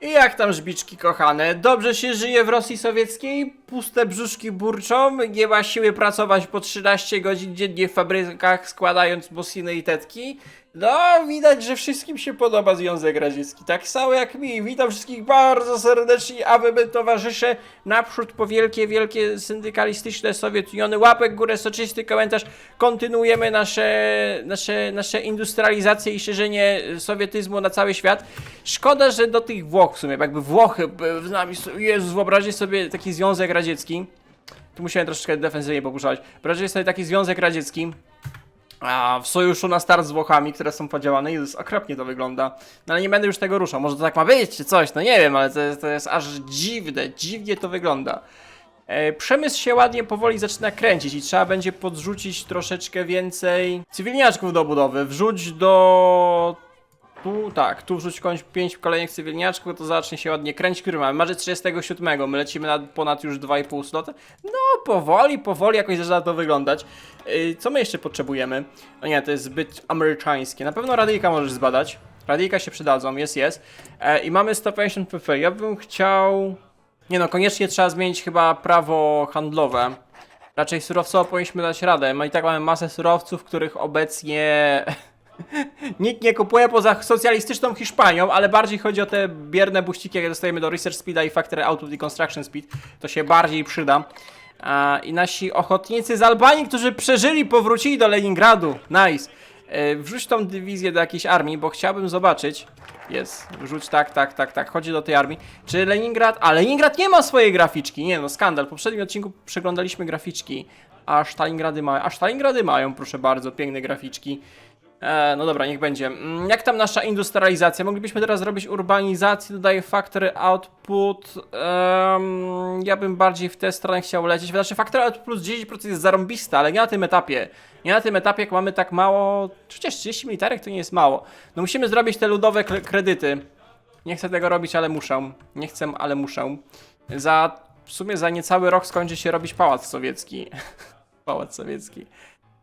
I jak tam żbiczki kochane? Dobrze się żyje w Rosji Sowieckiej? Puste brzuszki burczą? Nie ma siły pracować po 13 godzin dziennie w fabrykach składając bosiny i tetki? No, widać, że wszystkim się podoba Związek Radziecki. Tak samo jak mi. Witam wszystkich bardzo serdecznie, aby my towarzysze naprzód po wielkie, wielkie syndykalistyczne Sowiet Uniony. Łapek w górę, soczysty komentarz. Kontynuujemy nasze, nasze, nasze industrializację i szerzenie sowietyzmu na cały świat. Szkoda, że do tych Włoch w sumie, jakby Włochy z nami, Jezus, wyobraźcie sobie taki Związek Radziecki. Tu musiałem troszeczkę defensywnie popuszczać. Wyobraźcie sobie taki Związek Radziecki, a w sojuszu na start z Włochami, które są podziałane, Jezus, okropnie to wygląda. No ale nie będę już tego ruszał. Może to tak ma być, czy coś, no nie wiem, ale to, jest- to jest aż dziwne, dziwnie to wygląda. E, przemysł się ładnie powoli zaczyna kręcić i trzeba będzie podrzucić troszeczkę więcej cywilniaczków do budowy. Wrzuć do... Tu, tak, tu wrzuć kończ 5 kolejnych cywilniaczków, to zacznie się ładnie kręcić. Który mamy? Marzec 37, my lecimy na ponad już 2,5 slota. No, powoli, powoli jakoś zaczyna to wyglądać. Yy, co my jeszcze potrzebujemy? No nie, to jest zbyt amerykańskie. Na pewno radyjka możesz zbadać. Radyjka się przydadzą, jest, jest. E, I mamy 150 pp. Ja bym chciał... Nie no, koniecznie trzeba zmienić chyba prawo handlowe. Raczej surowcowo powinniśmy dać radę. My i tak mamy masę surowców, których obecnie nikt nie kupuje poza socjalistyczną Hiszpanią, ale bardziej chodzi o te bierne buściki, jakie dostajemy do Research Speeda i Factory Auto Deconstruction Speed. To się bardziej przyda. A, I nasi ochotnicy z Albanii, którzy przeżyli, powrócili do Leningradu. Nice. E, Wrzuć tą dywizję do jakiejś armii, bo chciałbym zobaczyć. Jest, wrzuć tak, tak, tak, tak. Chodzi do tej armii. Czy Leningrad. A Leningrad nie ma swojej graficzki. Nie no, skandal. W poprzednim odcinku przeglądaliśmy graficzki. A Stalingrady mają. A Stalingrady mają, proszę bardzo, piękne graficzki. E, no dobra, niech będzie. Mm, Jak tam nasza industrializacja? Moglibyśmy teraz zrobić urbanizację, dodaję factory output. Em, ja bym bardziej w tę stronę chciał lecieć. Znaczy factory output plus 10% jest zarąbista, ale nie na tym etapie. Nie na tym etapie, jak mamy tak mało... Przecież 30 militarek to nie jest mało. No musimy zrobić te ludowe kre- kredyty. Nie chcę tego robić, ale muszę. Nie chcę, ale muszę. Za... W sumie za niecały rok skończy się robić pałac sowiecki. pałac sowiecki.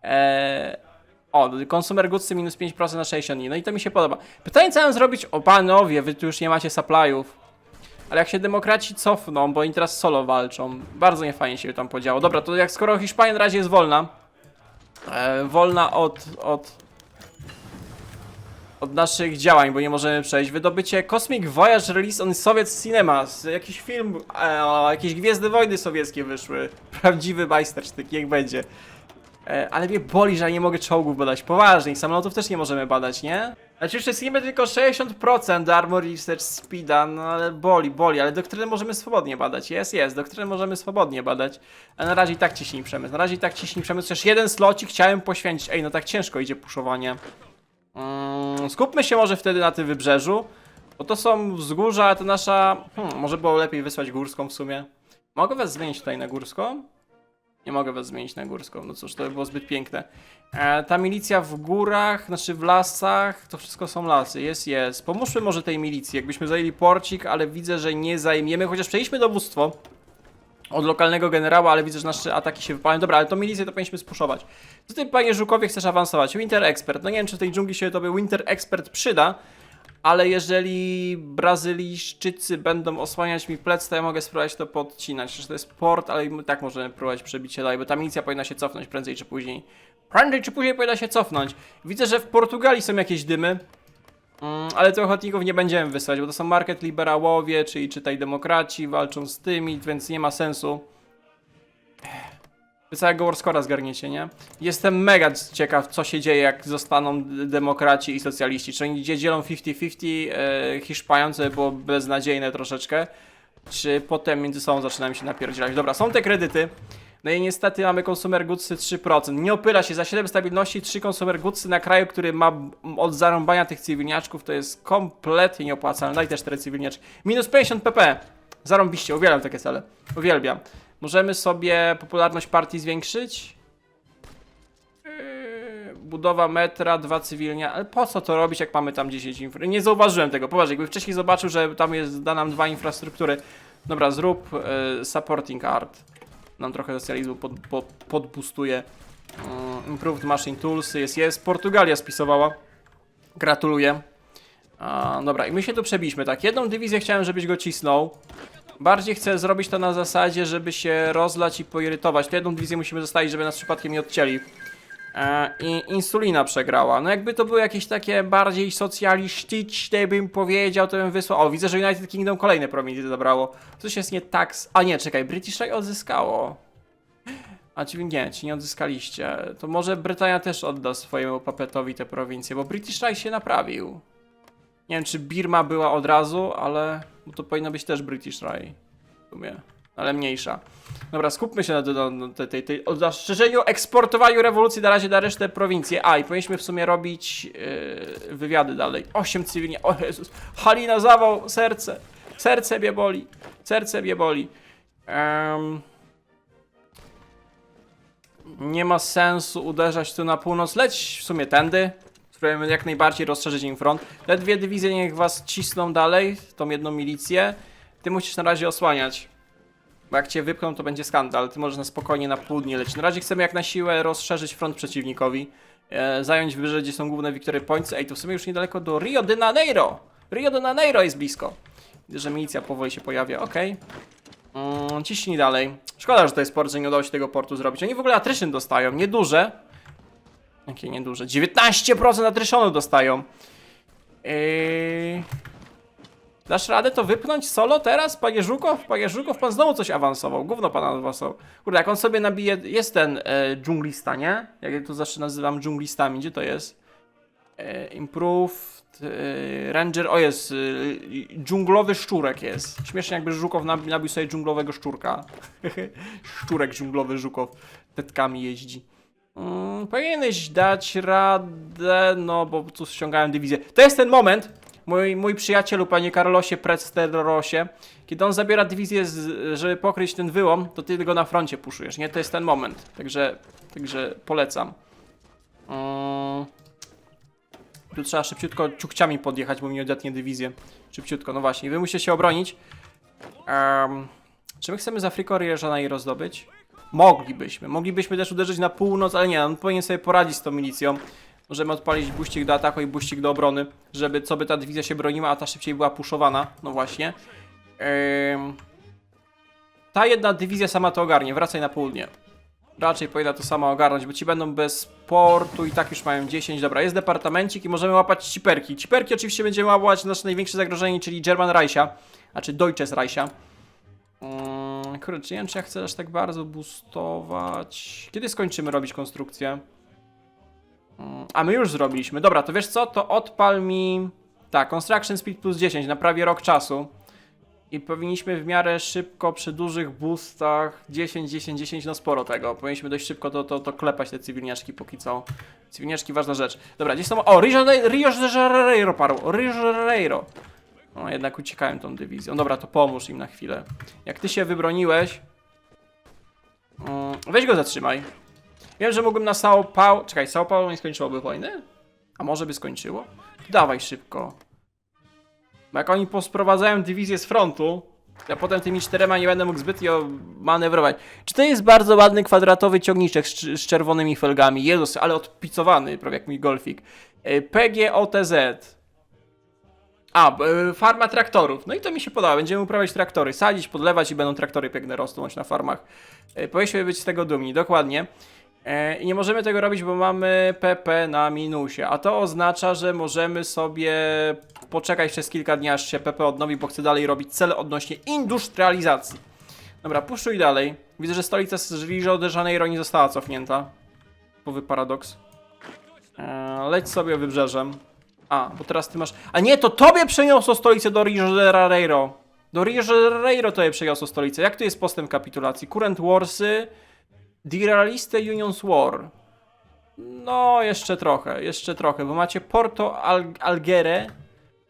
Eee... O, consumer goodsy minus 5% na 60 dni. No i to mi się podoba. Pytanie, co mam zrobić? O panowie, wy tu już nie macie supply'ów. Ale jak się demokraci cofną, bo oni teraz solo walczą. Bardzo niefajnie się tam podziało. Dobra, to jak skoro Hiszpania na razie jest wolna. E, wolna od, od od naszych działań, bo nie możemy przejść. Wydobycie Cosmic Voyage Release on Soviet Cinemas. Jakiś film, e, jakieś Gwiezdne Wojny sowieckie wyszły. Prawdziwy majstersztyk, niech będzie. E, ale mnie boli, że ja nie mogę czołgów badać. Poważnie, i samolotów też nie możemy badać, nie? Znaczy wszystkimi tylko 60% do Armor Research Speeda, no ale boli, boli, ale doktrynę możemy swobodnie badać. Jest, jest, doktrynę możemy swobodnie badać. A na razie i tak ciśnij przemysł, na razie i tak ciśnij przemysł. Chociaż jeden slocik chciałem poświęcić. Ej, no tak ciężko idzie puszowanie. Mm, skupmy się może wtedy na tym wybrzeżu, bo to są wzgórza, a to nasza... Hmm, może było lepiej wysłać górską w sumie. Mogę was zmienić tutaj na górską? Nie mogę was zmienić na górską, no cóż, to by było zbyt piękne. E, ta milicja w górach, znaczy w lasach, to wszystko są lasy, jest, jest. Pomóżmy może tej milicji, jakbyśmy zajęli porcik, ale widzę, że nie zajmiemy, chociaż przejęliśmy dowództwo od lokalnego generała, ale widzę, że nasze ataki się wypalają. Dobra, ale to milicję to powinniśmy spuszować. Co ty, panie Żukowie, chcesz awansować? Winter Expert. No nie wiem, czy w tej dżungli się tobie Winter Expert przyda, ale jeżeli Brazylijczycy będą osłaniać mi plec, to ja mogę spróbować to podcinać. Przecież to jest port, ale i tak możemy próbować przebić się dalej, bo ta milicja powinna się cofnąć prędzej czy później. Prędzej czy później powinna się cofnąć. Widzę, że w Portugalii są jakieś dymy. Mm, ale tych ochotników nie będziemy wysłać, bo to są market liberałowie, czyli czytaj demokraci, walczą z tymi, więc nie ma sensu. Całego Warscora zgarniecie, nie? Jestem mega ciekaw, co się dzieje, jak zostaną demokraci i socjaliści. Czy oni gdzie dzielą 50-50 e, Hiszpanią, co by było beznadziejne troszeczkę, czy potem między sobą zaczynamy się napierdzielać. Dobra, są te kredyty. No i niestety mamy consumer goodsy 3%. Nie opyla się za 7 stabilności 3 consumer goodsy na kraju, który ma od zarąbania tych cywilniaczków, to jest kompletnie nieopłacalne. Daj też 4 cywilniaczki. Minus 50 pp. Zarąbiście, uwielbiam takie cele. Uwielbiam. Możemy sobie popularność partii zwiększyć? Yy, Budowa metra, dwa cywilnia, ale po co to robić, jak mamy tam 10 infra... Nie zauważyłem tego, poważnie, jakby wcześniej zobaczył, że tam jest, da nam dwa infrastruktury. Dobra, zrób e, supporting art. Nam trochę socjalizmu pod, pod, podbustuje. Mm, improved machine tools, jest, jest. Portugalia spisowała. Gratuluję. A, dobra, i my się tu przebiliśmy, tak. Jedną dywizję chciałem, żebyś go cisnął. Bardziej chcę zrobić to na zasadzie, żeby się rozlać i poirytować. To jedną dywizję musimy zostawić, żeby nas przypadkiem nie odcięli. E, I insulina przegrała. No jakby to były jakieś takie bardziej socjalistyczne, bym powiedział, to bym wysłał. O, widzę, że United Kingdom kolejne prowincje zabrało. Coś jest nie tak. A nie, czekaj, British Raj odzyskało. A ci nie, ci nie odzyskaliście. To może Brytania też odda swojemu papetowi te prowincje, bo British Raj się naprawił. Nie wiem, czy Birma była od razu, ale bo to powinno być też British Raj. W sumie. Ale mniejsza. Dobra, skupmy się na, tej, tej, tej, eksportowaniu rewolucji na razie na resztę prowincji. A, i powinniśmy w sumie robić yy, wywiady dalej. Osiem cywilnie. O Jezus. Halina zawał, serce. Serce mnie boli. Serce mnie boli. Em, nie ma sensu uderzać tu na północ. Leć w sumie tędy. Spróbujemy jak najbardziej rozszerzyć im front. Te dwie dywizje niech was cisną dalej, tą jedną milicję. Ty musisz na razie osłaniać. Bo jak cię wypchną, to będzie skandal. Ty możesz na spokojnie na południe lecieć. Na razie chcemy jak na siłę rozszerzyć front przeciwnikowi. E, zająć wybrzeże, gdzie są główne Victory Points. Ej, tu w sumie już niedaleko do Rio de Janeiro. Rio de Janeiro jest blisko. Widzę, że milicja powoli się pojawia. Okej. Mm, ciśnij dalej. Szkoda, że to jest port, że nie udało się tego portu zrobić. Oni w ogóle attrition dostają, nieduże. Jakie nieduże? 19% attritionu dostają. Yy... Dasz radę to wypchnąć solo teraz, panie Żukow? Panie Żukow, pan znowu coś awansował. Gówno pan awansował. Kurde, jak on sobie nabije... Jest ten e, dżunglista, nie? Jak ja to zawsze nazywam dżunglistami. Gdzie to jest? E, improved... E, ranger... O, jest. E, dżunglowy szczurek jest. Śmiesznie jakby Żukow nab, nabił sobie dżunglowego szczurka. Szczurek dżunglowy Żukow. Tetkami jeździ. Mm, powinieneś dać radę, no bo tu ściągałem dywizję. To jest ten moment, mój, mój przyjacielu, panie Carlosie Presterosie, kiedy on zabiera dywizję, z, żeby pokryć ten wyłom, to ty go na froncie puszujesz, nie? To jest ten moment, także, także polecam. Mm. Tu trzeba szybciutko ciukciami podjechać, bo mi odetnie dywizję. Szybciutko, no właśnie. Wy musicie się obronić. Em, czy my chcemy z Afryką Rio Janeiro zdobyć? Moglibyśmy. Moglibyśmy też uderzyć na północ, ale nie, on powinien sobie poradzić z tą milicją. Możemy odpalić buścik do ataku i buścik do obrony, żeby co by ta dywizja się broniła, a ta szybciej była puszowana. No właśnie. Em, ta jedna dywizja sama to ogarnie, wracaj na południe. Raczej powinna to sama ogarnąć, bo ci będą bez portu i tak już mają 10. Dobra, jest departamencik i możemy łapać ciperki. Ciperki oczywiście będziemy łapać nasze największe zagrożenie, czyli German Reicha, a czy Deutsches Reicha. Mm, kurde, czy nie wiem, czy ja chcę aż tak bardzo boostować. Kiedy skończymy robić konstrukcję? Mm, a my już zrobiliśmy. Dobra, to wiesz co? To odpal mi. Tak, Construction Speed plus 10 na prawie rok czasu. I powinniśmy w miarę szybko przy dużych boostach 10, 10, 10, no sporo tego. Powinniśmy dość szybko to, to, to klepać te cywilniaczki póki co. Cywilniaczki ważna rzecz. Dobra, gdzieś są. O, Rio de Janeiro parło. Rio de Janeiro. No jednak uciekałem tą dywizją. Dobra, to pomóż im na chwilę. Jak ty się wybroniłeś. Weź go zatrzymaj. Wiem, że mógłbym na Sao Paulo. Czekaj, Sao Paulo nie skończyłoby wojny? A może by skończyło? Dawaj szybko. Bo jak oni posprowadzają dywizję z frontu, ja potem tymi czterema nie będę mógł zbytnio manewrować. Czy to jest bardzo ładny kwadratowy ciągniczek z, z czerwonymi felgami? Jezus, ale odpicowany, prawie jak mój golfik. E, PGOTZ. A, e, farma traktorów. No i to mi się podoba. Będziemy uprawiać traktory, sadzić, podlewać i będą traktory piękne rosnąć na farmach. E, Powinniśmy być z tego dumni, dokładnie. E, I nie możemy tego robić, bo mamy PP na minusie, a to oznacza, że możemy sobie poczekać przez kilka dni, aż się PP odnowi, bo chcę dalej robić cele odnośnie industrializacji. Dobra, puszuj dalej. Widzę, że stolica z Rio de Janeiro nie została cofnięta. Powy paradoks. Leć sobie wybrzeżem. A, bo teraz ty masz... A nie, to tobie przeniosło stolicę do Rio de Janeiro. Do Rio de Janeiro tobie przeniosło stolicę. Jak tu jest postęp kapitulacji? Current Warsy... Diraliste Unions War. No, jeszcze trochę, jeszcze trochę, bo macie Porto Al Algere,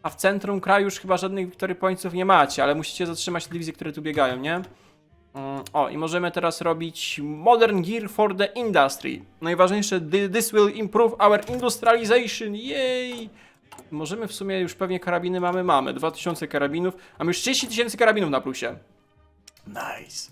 a w centrum kraju już chyba żadnych Victory Pointsów nie macie, ale musicie zatrzymać dywizje, które tu biegają, nie? Mm, O, i możemy teraz robić Modern Gear for the Industry. Najważniejsze, thi- this will improve our industrialization, jej! Możemy w sumie już pewnie karabiny mamy, mamy. 2000 karabinów, mamy już 30 tysięcy karabinów na plusie. Nice.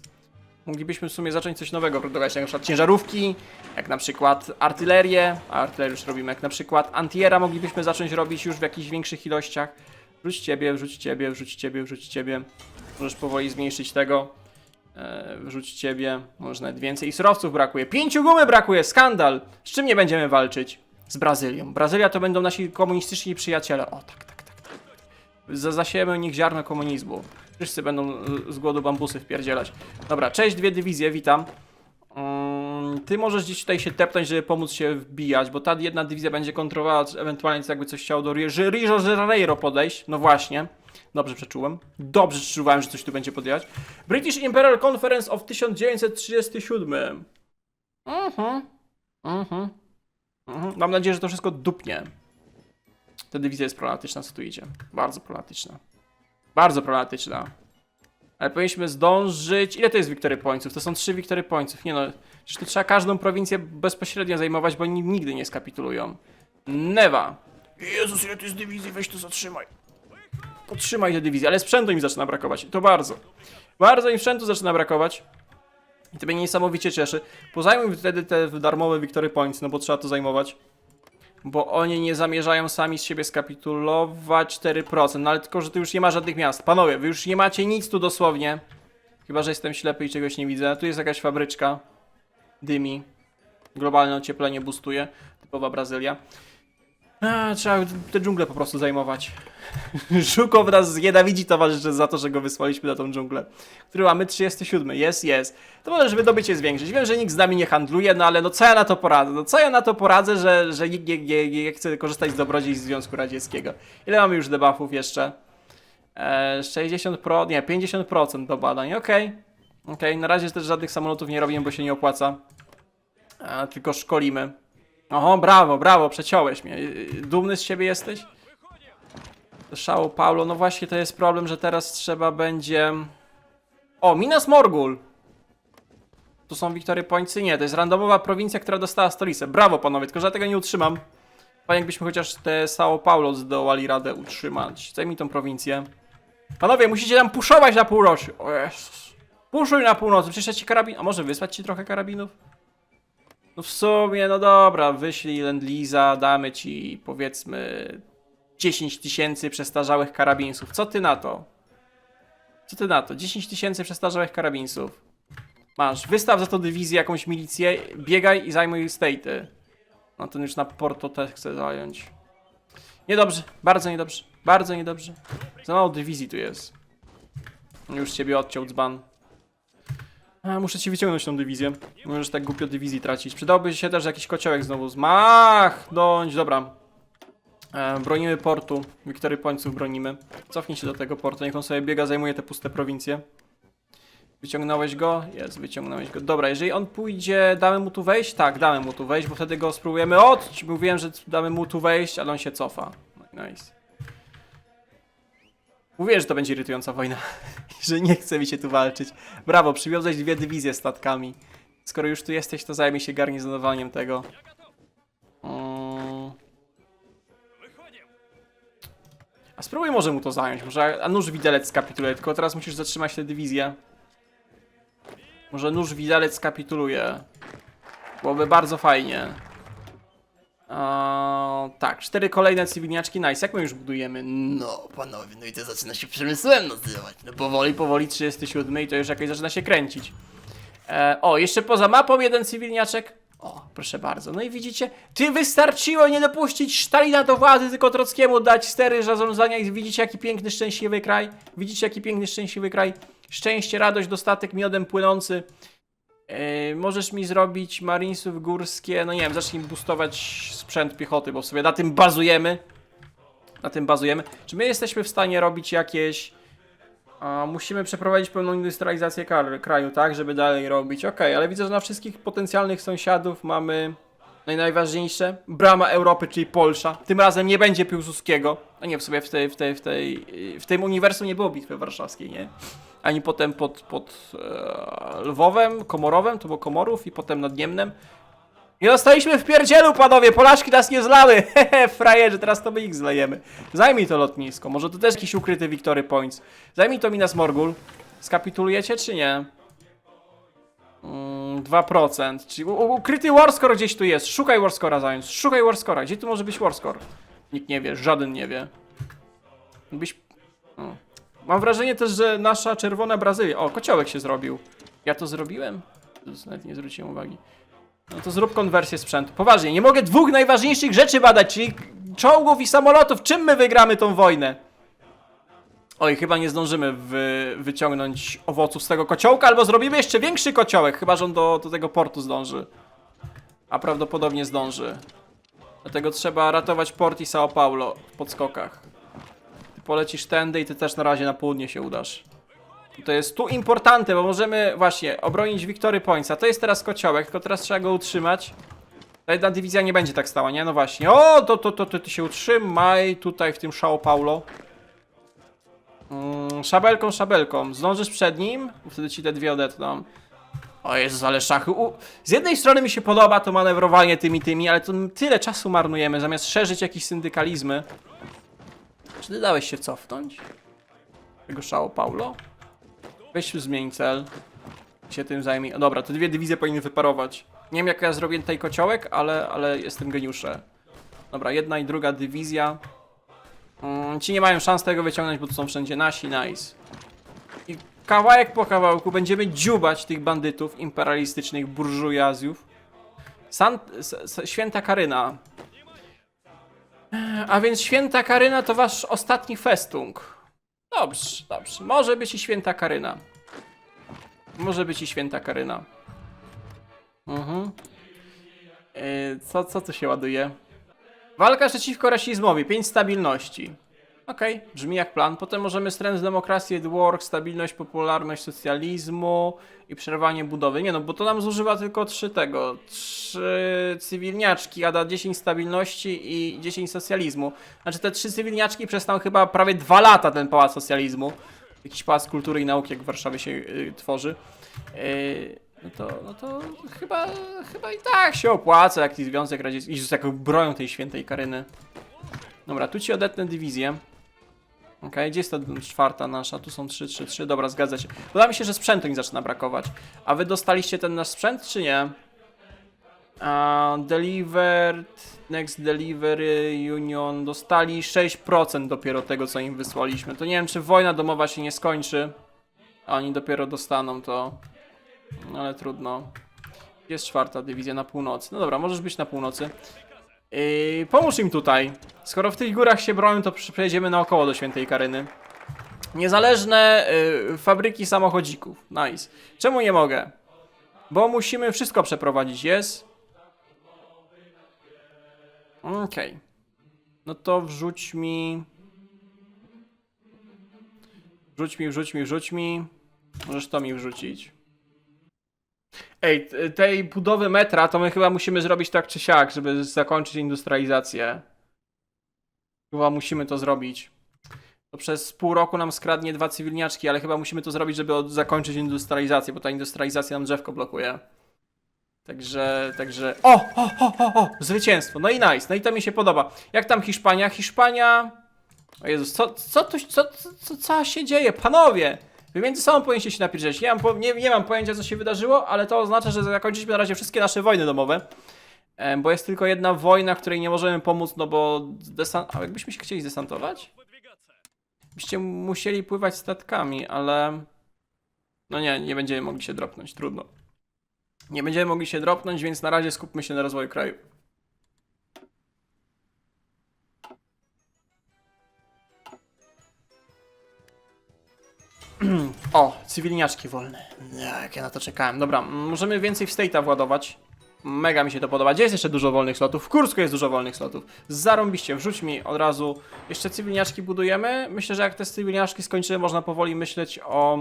moglibyśmy w sumie zacząć coś nowego produkować, jak na przykład ciężarówki, jak na przykład artylerię, a artylerię już robimy, jak na przykład antiera moglibyśmy zacząć robić już w jakichś większych ilościach. Wrzuć ciebie, wrzuć ciebie, wrzuć ciebie, wrzuć ciebie. Możesz powoli zmniejszyć tego. E, wrzuć ciebie, może nawet więcej. I surowców brakuje. Pięciu gumy brakuje, skandal! Z czym nie będziemy walczyć? Z Brazylią. Brazylia to będą nasi komunistyczni przyjaciele. O, tak, tak, tak. tak. Za- Zasiejemy nich ziarno komunizmu. Wszyscy będą y, z głodu bambusy wpierdzielać. Dobra, cześć, dwie dywizje, witam. Mm, Ty możesz gdzieś tutaj się tepnąć, żeby pomóc się wbijać, bo ta jedna dywizja będzie kontrolowała, ewentualnie jakby coś chciało do Rio de Janeiro podejść. No właśnie. Dobrze przeczułem. Dobrze przeczuwałem, że coś tu będzie podjechać. British Imperial Conference of 1937. Mhm. Mhm. Mhm. Mam nadzieję, że to wszystko dupnie. Ta dywizja jest problematyczna, co tu idzie. Bardzo problematyczna. Bardzo problematyczna. Ale powinniśmy zdążyć. Ile to jest Victory Pointsów? To są trzy Victory Pointsów. Nie no, przecież trzeba każdą prowincję bezpośrednio zajmować, bo oni nigdy nie skapitulują. Newa. Jezus, ile to jest dywizji, weź to zatrzymaj. Podtrzymaj tę dywizję, ale sprzętu im zaczyna brakować. To bardzo. Bardzo im sprzętu zaczyna brakować. I to mnie niesamowicie cieszy. Pozajmuj wtedy te darmowe Victory Points, no bo trzeba to zajmować. Bo oni nie zamierzają sami z siebie skapitulować 4%, no ale tylko, że tu już nie ma żadnych miast. Panowie, wy już nie macie nic tu dosłownie. Chyba, że jestem ślepy i czegoś nie widzę. Tu jest jakaś fabryczka. Dymi. Globalne ocieplenie boostuje. Typowa Brazylia. A, trzeba te dżungle po prostu zajmować. Żukow nas znienawidzi towarzysze za to, że go wysłaliśmy na tą dżunglę. Który mamy 37. Jest, jest. To może, żeby wydobycie zwiększyć. Wiem, że nikt z nami nie handluje, no ale no co ja na to poradzę? No co ja na to poradzę, że, że nikt nie, nie, nie chce korzystać z dobrodziejstw Związku Radzieckiego? Ile mamy już debuffów jeszcze? E, 60%, pro, nie, 50% do badań, okej. Okej, na razie też żadnych samolotów nie robimy, bo się nie opłaca. Tylko szkolimy. Oho, brawo, brawo, przeciąłeś mnie. Y, y, Dumny z siebie jesteś? Szał Paulo, no właśnie to jest problem, że teraz trzeba będzie... O, Minas Morgul! Tu są Victory Pointsy? Nie, to jest randomowa prowincja, która dostała stolicę. Brawo panowie, tylko że ja tego nie utrzymam. Fajnie jakbyśmy chociaż te Sao Paulo zdołali radę utrzymać. Zajmij tą prowincję. Panowie, musicie tam puszować na północy. O Jezus. Puszuj na północy, przecież ja ci karabin... A może wysłać ci trochę karabinów? No w sumie, no dobra, wyślij Lendliza, damy ci powiedzmy 10 tysięcy przestarzałych karabinsów. Co ty na to? Co ty na to? 10 tysięcy przestarzałych karabinsów. Masz, wystaw za to dywizję, jakąś milicję, biegaj i zajmuj state'y. No ten już na Porto też chce zająć. Niedobrze, bardzo niedobrze, bardzo niedobrze. Za mało dywizji tu jest. Już ciebie odciął dzban. Muszę ci wyciągnąć tą dywizję. Możesz tak głupio dywizji tracić. Przydałby się też jakiś kociołek znowu z Mach! Doń, dobra. E, bronimy portu. Wiktory Pońców bronimy. Cofnij się do tego portu, niech on sobie biega, zajmuje te puste prowincje. Wyciągnąłeś go? Jest, wyciągnąłeś go. Dobra, jeżeli on pójdzie, damy mu tu wejść? Tak, damy mu tu wejść, bo wtedy go spróbujemy od. Mówiłem, że damy mu tu wejść, ale on się cofa. No Nice. Mówiłem, że to będzie irytująca wojna. że nie chce mi się tu walczyć. Brawo, przywiozłeś dwie dywizje statkami. Skoro już tu jesteś, to zajmij się garnizonowaniem tego. Mm. A spróbuj może mu to zająć. Może a nóż widelec skapituluje, tylko teraz musisz zatrzymać tę dywizję. Może nóż widelec skapituluje. Byłoby bardzo fajnie. Eee, tak, cztery kolejne cywilniaczki, nice. Jak my już budujemy? No, panowie, no i to zaczyna się przemysłem nazywać. No powoli, powoli, 37 i to już jakoś zaczyna się kręcić. E, o, jeszcze poza mapą jeden cywilniaczek. O, proszę bardzo. No i widzicie, ty wystarczyło nie dopuścić Stalina do władzy, tylko Trockiemu dać stery zarządzania i widzicie jaki piękny, szczęśliwy kraj? Widzicie jaki piękny, szczęśliwy kraj? Szczęście, radość, dostatek, miodem płynący. E, możesz mi zrobić marinesów górskie, no nie wiem, zacznij boostować sprzęt piechoty, bo sobie na tym bazujemy. Na tym bazujemy. Czy my jesteśmy w stanie robić jakieś... A, musimy przeprowadzić pełną industrializację kraju, tak, żeby dalej robić. Okej, ale widzę, że na wszystkich potencjalnych sąsiadów mamy naj- najważniejsze. Brama Europy, czyli Polsza. Tym razem nie będzie Piłsudskiego. No nie, w sobie w tej, w tej, w tej, w tym uniwersum nie było bitwy warszawskiej, nie? Ani potem pod, pod e, Lwowem, Komorowem, to było Komorów i potem nad Niemnem. I zostaliśmy w pierdzielu, panowie! Polaczki nas nie zlały! Hehe, frajerzy, teraz to my ich zlejemy. Zajmij to lotnisko, może to też jakiś ukryty Victory Points. Zajmij to Minas Morgul. Skapitulujecie, czy nie? Mm, 2%. Czyli ukryty warscore gdzieś tu jest. Szukaj warscora, zając. Szukaj warscora. Gdzie tu może być warscore? Nikt nie wie, żaden nie wie. Byś... Mam wrażenie też, że nasza czerwona Brazylia... O, kociołek się zrobił. Ja to zrobiłem? To Nawet nie zwróciłem uwagi. No to zrób konwersję sprzętu. Poważnie, nie mogę dwóch najważniejszych rzeczy badać, czyli czołgów i samolotów. Czym my wygramy tą wojnę? Oj, chyba nie zdążymy wy, wyciągnąć owoców z tego kociołka, albo zrobimy jeszcze większy kociołek, chyba że on do, do tego portu zdąży. A prawdopodobnie zdąży. Dlatego trzeba ratować port i Sao Paulo w podskokach. Polecisz tędy i ty też na razie na południe się udasz. To jest tu importante, bo możemy właśnie obronić Victory Points, a to jest teraz kociołek, tylko teraz trzeba go utrzymać. Ta jedna dywizja nie będzie tak stała, nie? No właśnie. O, to, to, to, to ty się utrzymaj tutaj w tym Sao Paulo. Mm, szabelką, szabelką. Zdążysz przed nim? Wtedy ci te dwie odetną. O Jezus, ale szachy. U... Z jednej strony mi się podoba to manewrowanie tymi, tymi, ale to tyle czasu marnujemy, zamiast szerzyć jakieś syndykalizmy. Czy ty dałeś się cofnąć? Tego Sao Paulo? Weź zmień cel. Się tym zajmij. O, dobra, te dwie dywizje powinny wyparować. Nie wiem jak ja zrobię tutaj kociołek, ale, ale jestem geniusze. Dobra, jedna i druga dywizja. Mm, ci nie mają szans tego wyciągnąć, bo to są wszędzie nasi, nice. I kawałek po kawałku będziemy dziubać tych bandytów imperialistycznych burżujazjów. San, s, s, święta Karyna. A więc święta Karyna to wasz ostatni festung. Dobrze, dobrze. Może być i święta Karyna. Może być i święta Karyna. Mhm. Yy, co, co tu się ładuje? Walka przeciwko rasizmowi, 5 stabilności. Okej, brzmi jak plan. Potem możemy strength demokracji, at work, stabilność, popularność socjalizmu i przerwanie budowy. Nie no, bo to nam zużywa tylko 3 tego. 3 cywilniaczki, a da 10 stabilności i 10 socjalizmu. Znaczy te 3 cywilniaczki przez tam chyba prawie 2 lata ten pałac socjalizmu. Jakiś pałac kultury i nauki, jak w Warszawie się y, tworzy. Yy, no to, no to chyba, chyba i tak się opłaca, jak Związek Radziecki, Jezus, jaką broją tej świętej Karyny. Dobra, tu ci odetnę dywizję. Okej, gdzie jest ta czwarta nasza? Tu są 3, 3, 3. Dobra, zgadza się. Wydaje mi się, że sprzętu nie zaczyna brakować. A wy dostaliście ten nasz sprzęt, czy nie? A, delivered, next delivery, union. Dostali 6% dopiero tego, co im wysłaliśmy. To nie wiem, czy wojna domowa się nie skończy. A oni dopiero dostaną to. Ale trudno. Jest czwarta dywizja na północy. No dobra, możesz być na północy. Yy, pomóż im tutaj. Skoro w tych górach się bronią, to przejedziemy naokoło do Świętej Karyny. Niezależne yy, fabryki samochodzików. Nice. Czemu nie mogę? Bo musimy wszystko przeprowadzić, jest? Okej. No to wrzuć mi... Wrzuć mi, wrzuć mi, wrzuć mi. Możesz to mi wrzucić. Ej, tej budowy metra to my chyba musimy zrobić tak czy siak, żeby zakończyć industrializację. Chyba musimy to zrobić. To przez pół roku nam skradnie dwa cywilniaczki, ale chyba musimy to zrobić, żeby zakończyć industrializację, bo ta industrializacja nam drzewko blokuje. Także, także... O, o, o, o, o! Zwycięstwo, no i nice, no i to mi się podoba. Jak tam Hiszpania? Hiszpania... O Jezus, co, co, tu, co, co, co się dzieje? Panowie! Między sobą powinniście się napierdzieć. Nie mam, po, nie, nie mam pojęcia, co się wydarzyło, ale to oznacza, że zakończyliśmy na razie wszystkie nasze wojny domowe. Em, Bo jest tylko jedna wojna, której nie możemy pomóc, no bo desant... A jakbyśmy się chcieli zdesantować? Byście musieli pływać statkami, ale... No nie, nie będziemy mogli się dropnąć, trudno. Nie będziemy mogli się dropnąć, więc na razie skupmy się na rozwoju kraju. O, cywilniaczki wolne. Jak ja na to czekałem. Dobra, możemy więcej w state'a władować. Mega mi się to podoba. Gdzie jest jeszcze dużo wolnych slotów? W Kursku jest dużo wolnych slotów. Zarąbiście, wrzuć mi od razu. Jeszcze cywilniaczki budujemy. Myślę, że jak te cywilniaczki skończymy, można powoli myśleć o...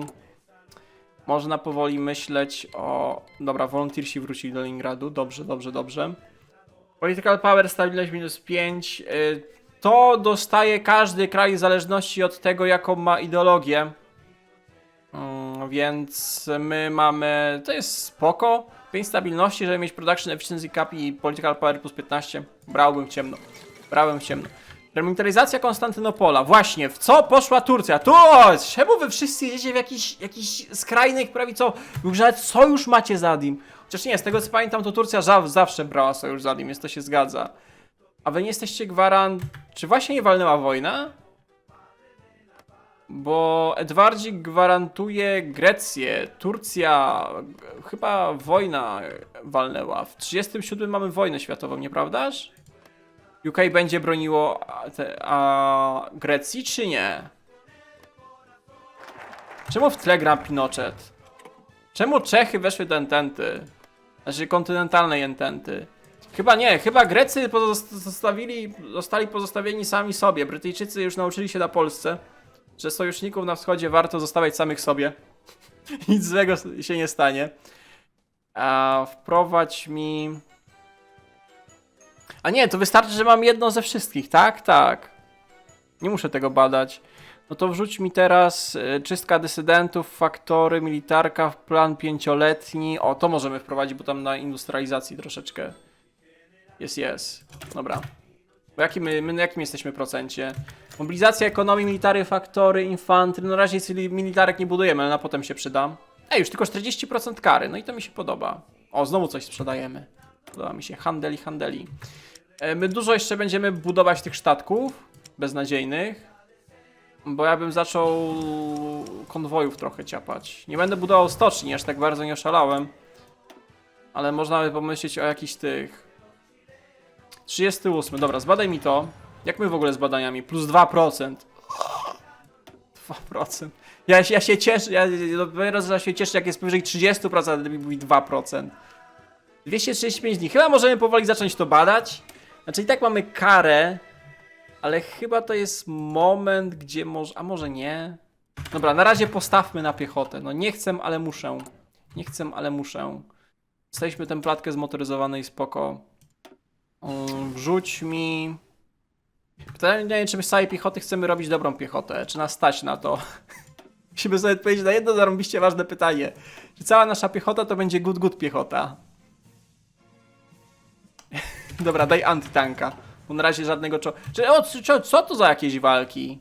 Można powoli myśleć o... Dobra, volunteersi wrócili do Leningradu. Dobrze, dobrze, dobrze. Political power, stabilność minus 5. Y, To dostaje każdy kraj w zależności od tego, jaką ma ideologię. Więc my mamy. To jest spoko. 5 stabilności, żeby mieć production efficiency cap i political power plus 15. Brałbym w ciemno. Brałem w ciemno. Remilitaryzacja Konstantynopola. Właśnie, w co poszła Turcja? Tu! Czemu wy wszyscy jedziecie w jakiś, jakiś skrajnych prawico... Wy już nawet sojusz macie z Adim. Chociaż nie, z tego co pamiętam, to Turcja za, zawsze brała sojusz z Adim, więc to się zgadza. A wy nie jesteście gwarant... Czy właśnie nie walnęła wojna? Bo Edwardzik gwarantuje Grecję, Turcja, chyba wojna walnęła. W 37 mamy wojnę światową, nieprawdaż? UK będzie broniło a, te, a Grecji, czy nie? Czemu w tle gra Pinochet? Czemu Czechy weszły do ententy? Znaczy kontynentalnej ententy. Chyba nie, chyba Grecy pozos- zostawili, zostali pozostawieni sami sobie. Brytyjczycy już nauczyli się na Polsce, że sojuszników na wschodzie warto zostawiać samych sobie. Nic złego się nie stanie. A wprowadź mi... A nie, to wystarczy, że mam jedno ze wszystkich, tak? Tak. Nie muszę tego badać. No to wrzuć mi teraz y, czystka dysydentów, faktory, militarka, plan pięcioletni. O, to możemy wprowadzić, bo tam na industrializacji troszeczkę jest, jest. Dobra. Bo jaki my, my na jakim jesteśmy procencie? Mobilizacja ekonomii, military, faktory, infantry. No na razie militarek nie budujemy, ale na potem się przyda. Ej, już tylko 40% kary, no i to mi się podoba. O, znowu coś sprzedajemy. Podoba mi się handeli, handeli. My dużo jeszcze będziemy budować tych sztatków beznadziejnych, bo ja bym zaczął konwojów trochę ciapać. Nie będę budował stoczni, aż tak bardzo nie oszalałem, ale można by pomyśleć o jakichś tych... 38, dobra, zbadaj mi to. Jak my w ogóle z badaniami? Plus 2%. 2%. Ja, ja się cieszę, ja dopiero raz się cieszę, jak jest powyżej 30%, a mi mówi 2%. 235 dni. Chyba możemy powoli zacząć to badać. Znaczy i tak mamy karę, ale chyba to jest moment, gdzie może... A może nie? Dobra, na razie postawmy na piechotę. No nie chcę, ale muszę. Nie chcę, ale muszę. Dostaliśmy tę platkę zmotoryzowanej spoko. Wrzuć mi... Pytanie, czy my z całej piechoty chcemy robić dobrą piechotę? Czy nas stać na to? Musimy sobie odpowiedzieć na jedno zarąbiście ważne pytanie. Czy cała nasza piechota to będzie good good piechota? Dobra, daj antytanka. Bo na razie żadnego czo... Czy, o, co, co to za jakieś walki?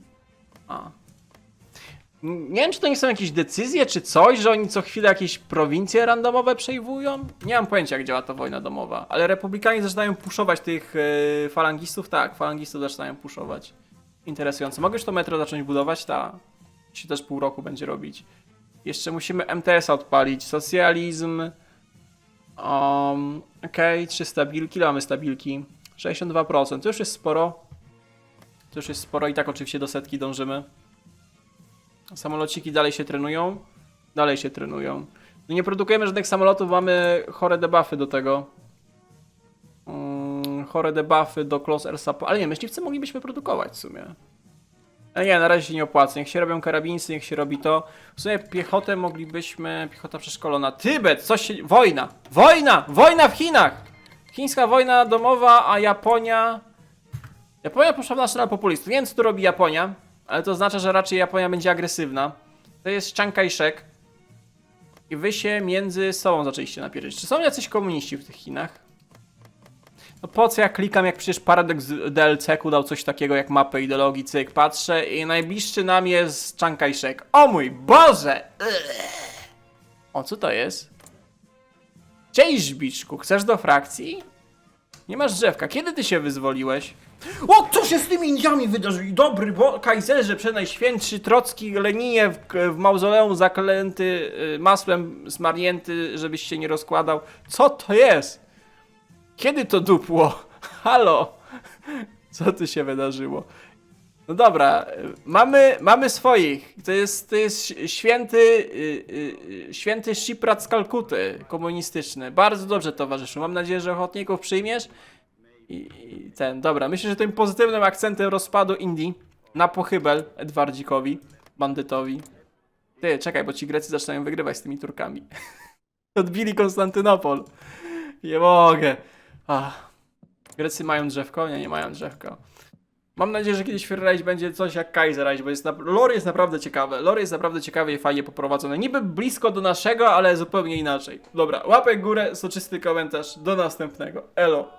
A. Nie wiem, czy to nie są jakieś decyzje, czy coś, że oni co chwilę jakieś prowincje randomowe przejmują? Nie mam pojęcia, jak działa ta wojna domowa. Ale republikanie zaczynają puszować tych yy, falangistów? Tak, falangistów zaczynają puszować. Interesujące. Mogę już to metro zacząć budować? Tak. Się też pół roku będzie robić. Jeszcze musimy MTS odpalić. Socjalizm. Um, Okej, trzy stabilki, ile mamy stabilki? 62%, to już jest sporo. To już jest sporo i tak oczywiście do setki dążymy. Samolociki dalej się trenują? Dalej się trenują. No nie produkujemy żadnych samolotów, mamy chore debuffy do tego. Mm, chore debuffy do Close Air Support. Ale nie, myśliwce moglibyśmy produkować w sumie. Ale nie, na razie się nie opłaca. Niech się robią karabińcy, niech się robi to. W sumie piechotę moglibyśmy... Piechota przeszkolona. Tybet! Coś się... Wojna! Wojna! Wojna w Chinach! Chińska wojna domowa, a Japonia... Japonia poszła w national populizm. Nie wiem, co tu robi Japonia, ale to oznacza, że raczej Japonia będzie agresywna. To jest Chiang Kai-shek. I wy się między sobą zaczęliście napierać. Czy są jacyś komuniści w tych Chinach? No po co ja klikam, jak przecież Paradox DLC-ku dał coś takiego jak mapę ideologii, cyk, patrzę i najbliższy nam jest Chiang Kai-shek. O mój Boże! O, co to jest? Cześć, Żbiczku, chcesz do frakcji? Nie masz drzewka. Kiedy ty się wyzwoliłeś? O, co się z tymi Indiami wydarzyło? Dobry bo kajzerze, przenajświętszy Trocki, Leninie w, w mauzoleum zaklęty, y, masłem smarnięty, żebyś się nie rozkładał. Co to jest? Kiedy to dupło? Halo? Co tu się wydarzyło? No dobra, y, mamy, mamy swoich. To jest, to jest święty, y, y, y, święty Shiprat z Kalkuty, komunistyczny. Bardzo dobrze, towarzyszu. Mam nadzieję, że ochotników przyjmiesz. I, I ten, dobra, myślę, że tym pozytywnym akcentem rozpadu Indii na pochybel Edwardzikowi, bandytowi. Ty, czekaj, bo ci Grecy zaczynają wygrywać z tymi Turkami. Odbili Konstantynopol. Nie mogę. Ach. Grecy mają drzewko? Nie, nie mają drzewko. Mam nadzieję, że kiedyś Fairlight będzie coś jak Kaiserreich, bo jest na... lore jest naprawdę ciekawe. Lore jest naprawdę ciekawe i fajnie poprowadzone. Niby blisko do naszego, ale zupełnie inaczej. Dobra, łapek górę, soczysty komentarz. Do następnego. Elo.